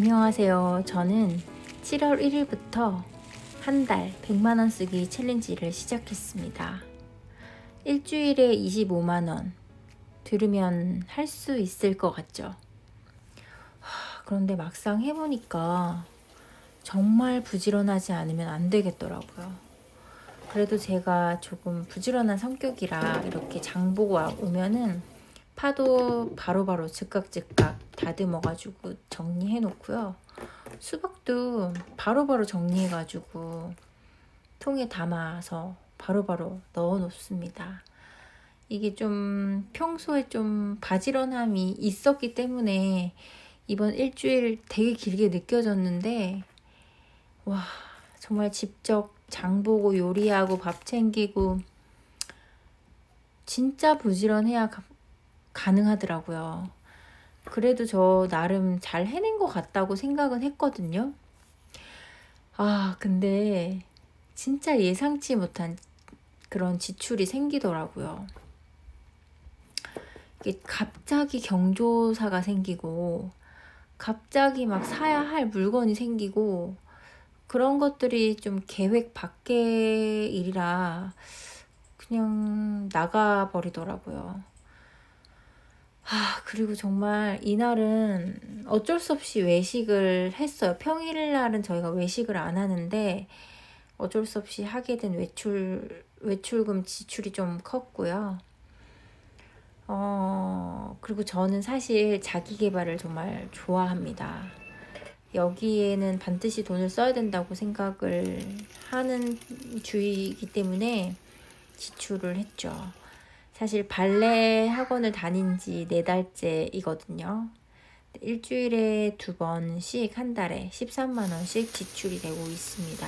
안녕하세요. 저는 7월 1일부터 한 달 100만원 쓰기 챌린지를 시작했습니다. 일주일에 25만원. 들으면 할 수 있을 것 같죠? 하, 그런데 막상 해보니까 정말 부지런하지 않으면 안 되겠더라고요. 그래도 제가 조금 부지런한 성격이라 이렇게 장 보고 와- 오면은 파도 바로바로 즉각 즉각 다듬어가지고 정리해 놓고요. 수박도 바로바로 정리해가지고 통에 담아서 바로바로 넣어 놓습니다. 이게 좀 평소에 좀 바지런함이 있었기 때문에 이번 일주일 되게 길게 느껴졌는데 와 정말 직접 장 보고 요리하고 밥 챙기고 진짜 부지런해야 가- 가능하더라고요. 그래도 저 나름 잘 해낸 것 같다고 생각은 했거든요. 아, 근데 진짜 예상치 못한 그런 지출이 생기더라고요. 이게 갑자기 경조사가 생기고, 갑자기 막 사야 할 물건이 생기고, 그런 것들이 좀 계획 밖의 일이라 그냥 나가버리더라고요. 아, 그리고 정말 이날은 어쩔 수 없이 외식을 했어요. 평일날은 저희가 외식을 안 하는데 어쩔 수 없이 하게 된 외출, 외출금 지출이 좀 컸고요. 어, 그리고 저는 사실 자기 개발을 정말 좋아합니다. 여기에는 반드시 돈을 써야 된다고 생각을 하는 주의이기 때문에 지출을 했죠. 사실 발레 학원을 다닌 지 네 달째이거든요. 일주일에 두 번씩 한 달에 13만 원씩 지출이 되고 있습니다.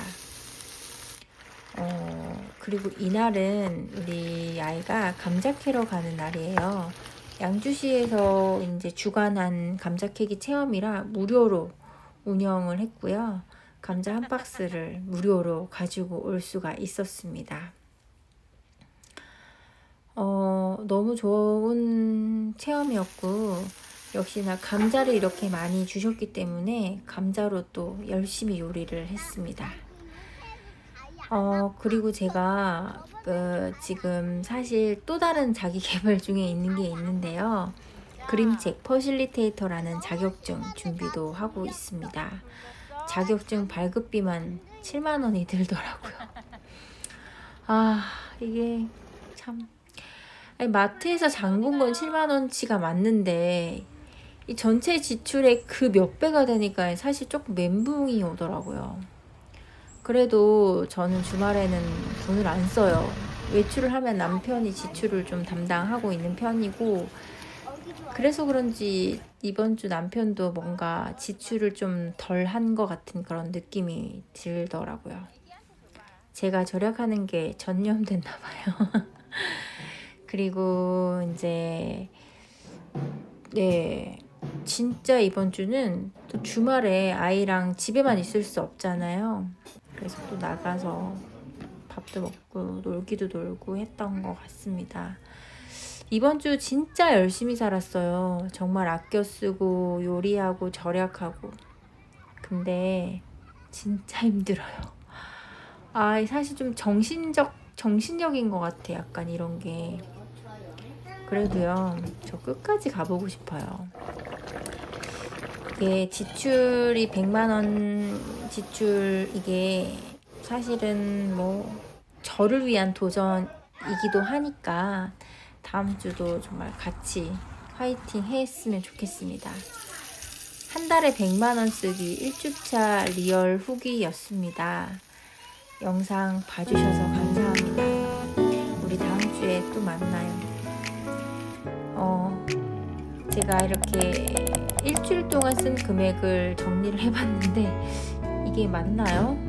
어, 그리고 이날은 우리 아이가 감자 캐러 가는 날이에요. 양주시에서 이제 주관한 감자 캐기 체험이라 무료로 운영을 했고요. 감자 한 박스를 무료로 가지고 올 수가 있었습니다. 어, 너무 좋은 체험이었고, 역시나 감자를 이렇게 많이 주셨기 때문에 감자로 또 열심히 요리를 했습니다. 어, 그리고 제가 그 지금 사실 또 다른 자기 개발 중에 있는 게 있는데요. 그림책 퍼실리테이터라는 자격증 준비도 하고 있습니다. 자격증 발급비만 7만 원이 들더라고요. 아, 이게 참 아니, 마트에서 장 본 건 7만 원치가 맞는데 이 전체 지출의 그 몇 배가 되니까 사실 조금 멘붕이 오더라고요. 그래도 저는 주말에는 돈을 안 써요. 외출을 하면 남편이 지출을 좀 담당하고 있는 편이고 그래서 그런지 이번 주 남편도 뭔가 지출을 좀 덜 한 것 같은 그런 느낌이 들더라고요. 제가 절약하는 게 전염됐나 봐요. 그리고 이제 네 진짜 이번 주는 또 주말에 아이랑 집에만 있을 수 없잖아요. 그래서 또 나가서 밥도 먹고 놀기도 놀고 했던 것 같습니다. 이번 주 진짜 열심히 살았어요. 정말 아껴 쓰고 요리하고 절약하고. 근데 진짜 힘들어요. 아, 사실 좀 정신적 정신적인 것 같아. 약간 이런 게. 그래도요, 저 끝까지 가보고 싶어요. 이게 지출이 100만원 지출, 이게 사실은 뭐, 저를 위한 도전이기도 하니까, 다음 주도 정말 같이 화이팅 했으면 좋겠습니다. 한 달에 100만원 쓰기 1주차 리얼 후기였습니다. 영상 봐주셔서 감사합니다. 우리 다음 주에 또 만나요. 어, 제가 이렇게 일주일 동안 쓴 금액을 정리를 해봤는데 이게 맞나요?